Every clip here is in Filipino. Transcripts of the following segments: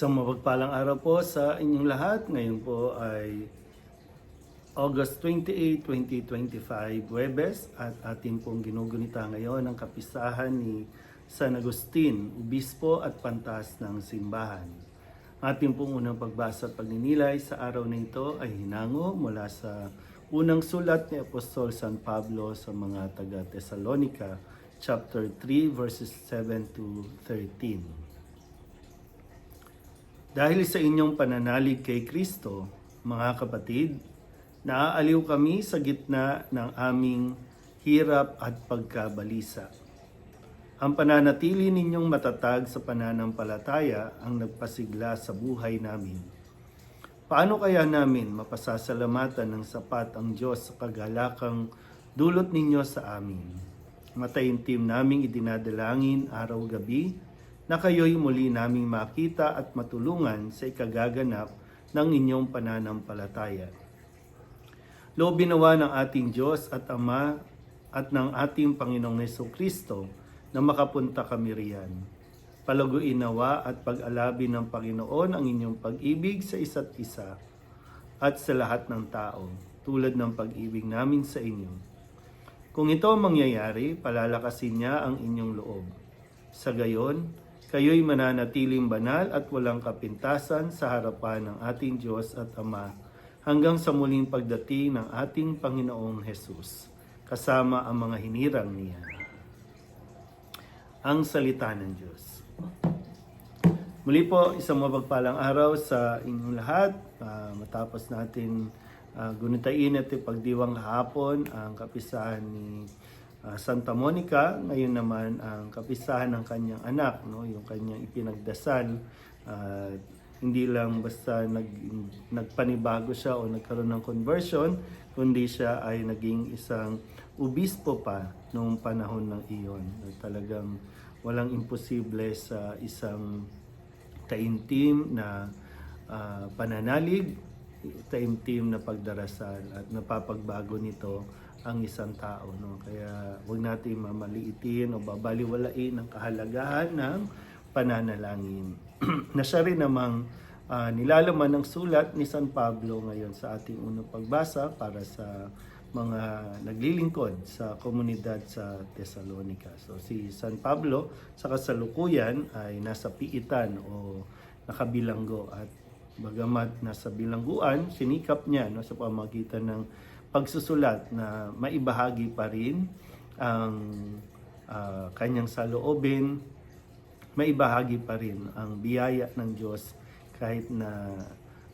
Isang mapagpalang araw po sa inyong lahat. Ngayon po ay August 28, 2025, Webes at ating pong ginugunita ngayon ang kapisahan ni San Agustin, Obispo at Pantas ng Simbahan. Ating pong unang pagbasa at pagninilay sa araw na ito ay hinango mula sa unang sulat ni Apostol San Pablo sa mga taga Thessalonica, chapter 3, verses 7 to 13. Dahil sa inyong pananalig kay Kristo, mga kapatid, naaaliw kami sa gitna ng aming hirap at pagkabalisa. Ang pananatili ninyong matatag sa pananampalataya ang nagpasigla sa buhay namin. Paano kaya namin mapasasalamatan ng sapat ang Diyos sa kagalakang dulot ninyo sa amin? Mataimtim naming idinadalangin araw-gabi na kayo'y muli naming makita at matulungan sa ikagaganap ng inyong pananampalataya. Loobin nawa ng ating Diyos at Ama at ng ating Panginoong Heso Kristo na makapunta kami riyan. Palaguin nawa at pag-alabi ng Panginoon ang inyong pag-ibig sa isa't isa at sa lahat ng tao, tulad ng pag-ibig namin sa inyo. Kung ito ang mangyayari, palalakasin niya ang inyong loob. Sa gayon, kayo'y mananatiling banal at walang kapintasan sa harapan ng ating Diyos at Ama hanggang sa muling pagdating ng ating Panginoong Hesus, kasama ang mga hinirang niya. Ang Salita ng Diyos. Muli po, isang mapagpalang araw sa inyong lahat. Ah, matapos natin uh, gunitain at ipagdiwang kahapon ang kapisahan ni ah, Santa Monica. Ngayon naman ang kapisahan ng kanyang anak, no? yung kanyang ipinagdasal. Ah, hindi lang basta nag, nagpanibago siya o nagkaroon ng conversion, kundi siya ay naging isang ubispo pa noong panahon ng iyon. Talagang walang imposible sa isang taimtim na ah, pananalig, taimtim na pagdarasal at napapagbago nito ang isang tao. No? Kaya huwag natin mamaliitin o babaliwalain ang kahalagahan ng pananalangin. na siya rin namang ah, nilalaman ng sulat ni San Pablo ngayon sa ating unang pagbasa para sa mga naglilingkod sa komunidad sa Thessalonica. So si San Pablo sa kasalukuyan ay nasa piitan o nakabilanggo at bagamat nasa bilangguan, sinikap niya no, sa pamagitan ng pagsusulat na maibahagi pa rin ang ah, kanyang saloobin, maibahagi pa rin ang biyaya ng Diyos kahit na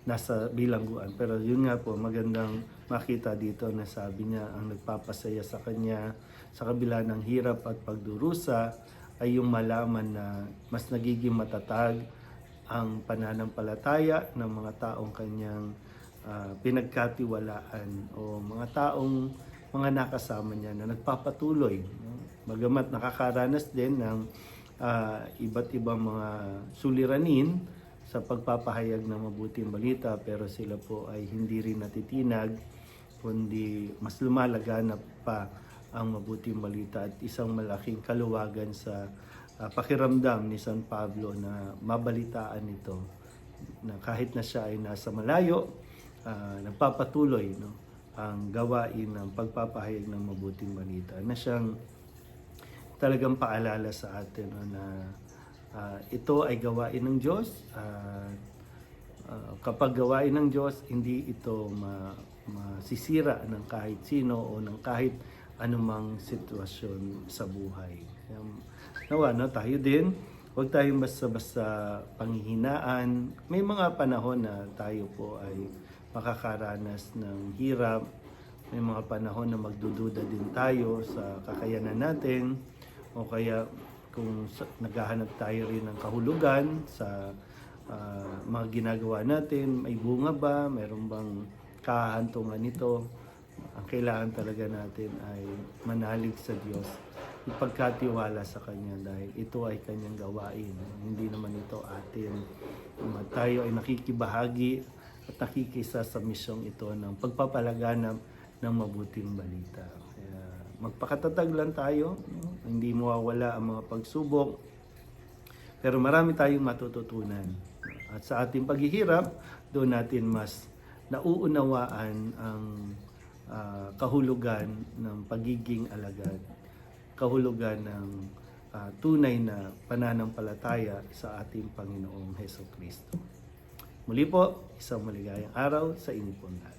nasa bilangguan. Pero yun nga po, magandang makita dito na sabi niya ang nagpapasaya sa kanya sa kabila ng hirap at pagdurusa ay yung malaman na mas nagiging matatag ang pananampalataya ng mga taong kanyang ah, pinagkatiwalaan o mga taong mga nakasama niya na nagpapatuloy. no? Bagamat nakakaranas din ng ah, iba't ibang mga suliranin sa pagpapahayag ng mabuting balita pero sila po ay hindi rin natitinag kundi mas lumalaganap pa ang mabuting balita at isang malaking kaluwagan sa ah, pakiramdam ni San Pablo na mabalitaan ito na kahit na siya ay nasa malayo ah, nagpapatuloy no ang gawain ng pagpapahayag ng mabuting balita na siyang talagang paalala sa atin no, na ah, ito ay gawain ng Diyos at ah, kapag gawain ng Diyos hindi ito ma, masisira ng kahit sino o ng kahit anumang sitwasyon sa buhay. Kaya, nawa no, tayo din Huwag tayong basta-basta panghihinaan. May mga panahon na tayo po ay makakaranas ng hirap. May mga panahon na magdududa din tayo sa kakayanan natin. O kaya kung naghahanap tayo rin ng kahulugan sa ah, mga ginagawa natin, may bunga ba? Meron bang kahantungan nito? Ang kailangan talaga natin ay manalig sa Diyos ipagkatiwala sa Kanya dahil ito ay Kanyang gawain. Hindi naman ito atin. Um, Tayo ay nakikibahagi at nakikisa sa misyong ito ng pagpapalaganap ng mabuting balita. Kaya magpakatatag lang tayo. no? Hindi mawawala ang mga pagsubok. Pero marami tayong matututunan. At sa ating paghihirap, doon natin mas nauunawaan ang ah, kahulugan ng pagiging alagad, kahulugan ng ah, tunay na pananampalataya sa ating Panginoong Heso Kristo. Muli po, isang maligayang araw sa inyo po lahat.